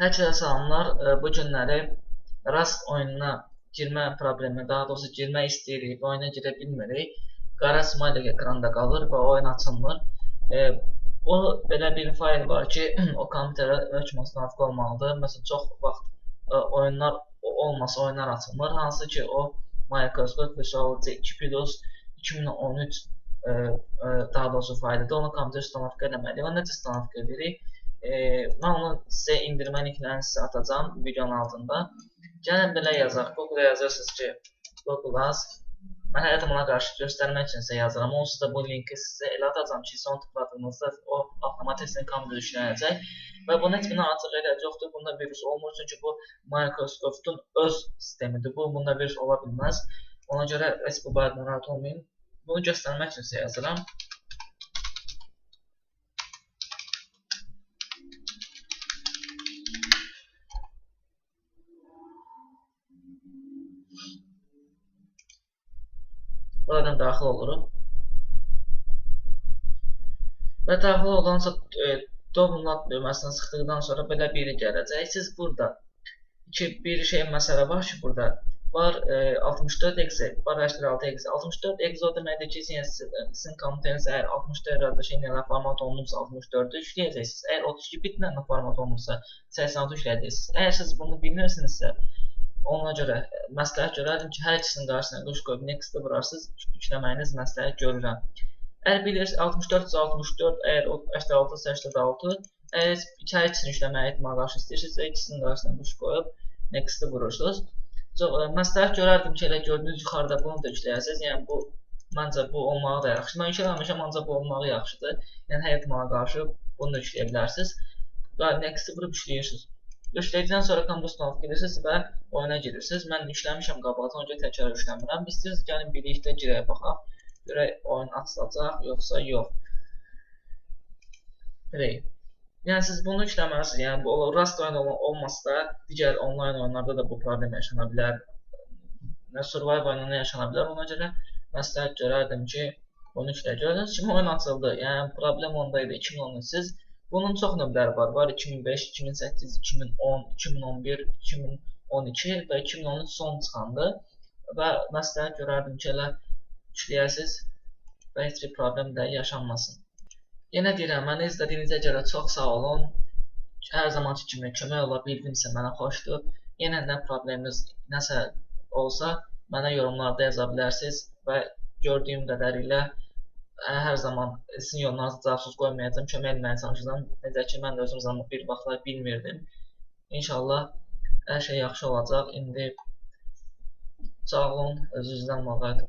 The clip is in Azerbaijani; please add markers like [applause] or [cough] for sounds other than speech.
Hər kəsə salamlar. E, Bu günləri Rust oyununa girmə problemi, daha doğrusu girmək istəyirik və oyuna girə bilmirik. Qara smiley ekranda qalır və oyun açılmır. E, o belə bir fayl var ki, [clears throat] o kompüterə hökm müvafiq olmalıdır. Məsələn, çox vaxt e, oyunlar olmasa oyunlar açılmır. Hansı ki, o Microsoft Visual C 2 Plus 2013 e, e, daha doğrusu faylıdır. Onu kompüter üstə eləməliyik. Onu necə üstə edirik? E, mən onu sizə indirmə linklərini sizə atacağam videonun altında. Gəlin belə yazaq. Google yazırsınız ki, Google az. Mən həyatım ona qarşı göstərmək üçün sizə yazıram. Onsuz da bu linki sizə elə atacağam ki, son tıkladığınızda o avtomatik sizin kamerada yüklənəcək. Və bunun heç bir artıq elə yoxdur. Bunda virus olmur çünki bu Microsoftun öz sistemidir. Bu bunda virus ola bilməz. Ona görə heç bu barədə narahat olmayın. Bunu göstərmək üçün sizə yazıram. Buradan daxil oluruq. Və daxil olandan sonra e, download düyməsini sıxdıqdan sonra belə biri gələcək. Siz burada iki bir şey məsələ var ki, burada var e, 64 exe, var 86 exe. 64 exe o deməkdir ki, sizin, sizin kompüteriniz əgər 64 rəddəşə ilə format olunubsa 64-ü yükləyəcəksiniz. Əgər 32 bitlə format olunubsa 86 yükləyəcəksiniz. Əgər siz bunu bilmirsinizsə, Ona görə məsləhət görərdim ki, hər ikisinin qarşısına quş qoyub next-i vurarsınız, yükləməyiniz məsləhət görürəm. Əgər bilirsiniz 64 64, əgər 86 86, əgər hər ikisini yükləməyə ehtimal qarşı istəyirsinizsə, ikisinin qarşısına quş qoyub next-i vurursunuz. Çox məsləhət görərdim ki, elə gördüyünüz yuxarıda bunu da yükləyəsiniz. Yəni bu məncə bu olmağı da yaxşıdır. Mən yükləməmişəm, ancaq bu olmağı yaxşıdır. Yəni hər ehtimala qarşı bunu da yükləyə bilərsiniz. Və next-i vurub yükləyirsiniz. Yüklədikdən sonra Combustion gedirsiniz və oyuna girirsiniz. Mən yükləmişəm qabaqdan, ona görə təkrar yükləmirəm. İstəyirsiniz gəlin birlikdə girək baxaq. Görək oyun açılacaq yoxsa yox. Play. Yəni siz bunu yükləməlisiniz. Yəni bu Rust oyunu olmasa da digər onlayn oyunlarda da bu problem yaşana bilər. Nə Survive oyununda yaşana bilər. Ona görə məsləhət görərdim ki, bunu. Gördünüz kimi oyun açıldı. Yəni problem onda idi. 2013 siz Bunun çox növləri var. Var 2005, 2008, 2010, 2011, 2012 və 2013 son çıxandı. Və məsləhət görərdim ki, elə yükləyəsiz və heç bir problem də yaşanmasın. Yenə deyirəm, məni izlədiyinizə görə çox sağ olun. Hər zamanki kimi kömək ola bildimsə mənə xoşdur. Yenə nə probleminiz nəsə olsa, mənə yorumlarda yaza bilərsiniz və gördüyüm qədərilə hər zaman sizin yollarınızı cavabsız qoymayacağam, kömək etməyə çalışacağam. Necə ki, mən də özüm zaman bir vaxtlar bilmirdim. İnşallah hər şey yaxşı olacaq. İndi sağ olun, özünüzdən müğayət